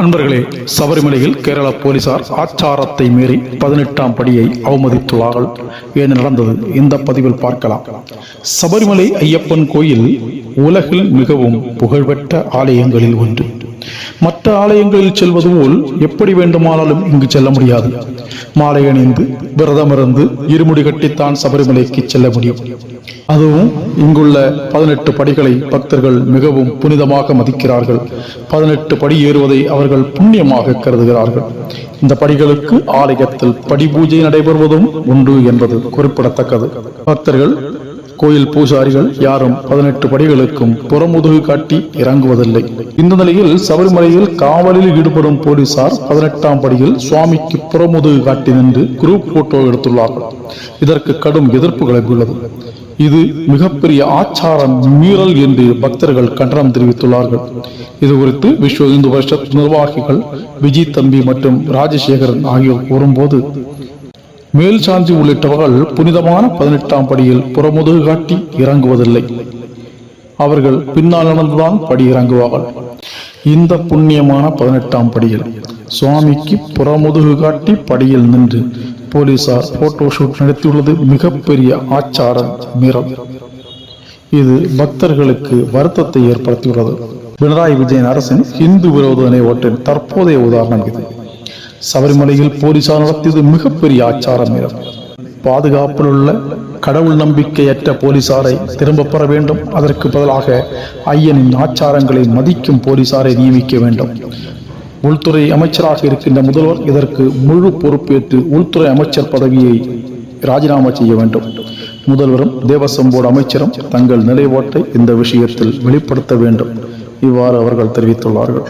அன்பர்களே சபரிமலையில் கேரள போலீசார் ஆச்சாரத்தை மீறி பதினெட்டாம் படியை அவமதித்துள்ளார்கள். என்ன நடந்தது? இந்த பதிவில் பார்க்கலாம். சபரிமலை ஐயப்பன் கோயில் உலகில் மிகவும் புகழ்பெற்ற ஆலயங்களில் ஒன்று. மற்ற ஆலயங்களில் செல்வது போல் எப்படி வேண்டுமானாலும் இங்கு செல்ல முடியாது. மாலை அணிந்து விரதமிருந்து இருமுடி கட்டித்தான் சபரிமலைக்கு செல்ல முடியும். அதுவும் இங்குள்ள பதினெட்டு படிகளை பக்தர்கள் மிகவும் புனிதமாக மதிக்கிறார்கள். பதினெட்டு படி ஏறுவதை அவர்கள் புண்ணியமாக கருதுகிறார்கள். இந்த படிகளுக்கு ஆலயத்தில் படி பூஜை நடைபெறுவதும் உண்டு என்பது குறிப்பிடத்தக்கது. பக்தர்கள் கோயில் பூசாரிகள் யாரும் பதினெட்டு படிகளுக்கும் புறமுதுகு காட்டி இறங்குவதில்லை. இந்த நிலையில் சபரிமலை சபரிமலையில் காவலில் ஈடுபடும் போலீசார் பதினெட்டாம் படியில் சுவாமிக்கு புறமுதுகு காட்டி நின்று குரூப் போட்டோ எடுத்துள்ளார்கள். இதற்கு கடும் எதிர்ப்பு கிளம்பியுள்ளது இது மிகப்பெரிய ஆச்சாரம் மீறல் என்று பக்தர்கள் கண்டனம் தெரிவித்துள்ளார்கள். இது குறித்து விஸ்வ இந்து பரிஷத் நிர்வாகிகள் விஜய் தம்பி மற்றும் ராஜசேகரன் ஆகியோர் கூறும்போது மேல்சாஞ்சி உள்ளிட்டவர்கள் புனிதமான பதினெட்டாம் படியில் புறமுதுகு காட்டி இறங்குவதில்லை. அவர்கள் பின்னால் நடந்துதான் படி இறங்குவார்கள். இந்த புண்ணியமான பதினெட்டாம் படியில் சுவாமிக்கு புறமுதுகு காட்டி படியில் நின்று போலீசார் போட்டோ ஷூட் நடத்தியுள்ளது மிகப்பெரிய ஆச்சார மீறல் இது பக்தர்களுக்கு வருத்தத்தை ஏற்படுத்தியுள்ளது. பினராயி விஜயன் அரசின் இந்து விரோத நினைவோட்டின் தற்போதைய உதாரணம் இது. சபரிமலையில் போலீசார் நடத்தியது மிகப்பெரிய ஆச்சார மீறல் பாதுகாப்பிலுள்ள கடவுள் நம்பிக்கையற்ற போலீசாரை திரும்ப பெற வேண்டும். அதற்கு பதிலாக ஐயனின் ஆச்சாரங்களை மதிக்கும் போலீசாரை நியமிக்க வேண்டும். உள்துறை அமைச்சராக இருக்கின்ற முதல்வர் இதற்கு முழு பொறுப்பேற்று உள்துறை அமைச்சர் பதவியை ராஜினாமா செய்ய வேண்டும். முதல்வரும் தேவசம் போர்டு அமைச்சரும் தங்கள் நிலைப்பாட்டை இந்த விஷயத்தில் வெளிப்படுத்த வேண்டும். இவ்வாறு அவர்கள் தெரிவித்துள்ளார்கள்.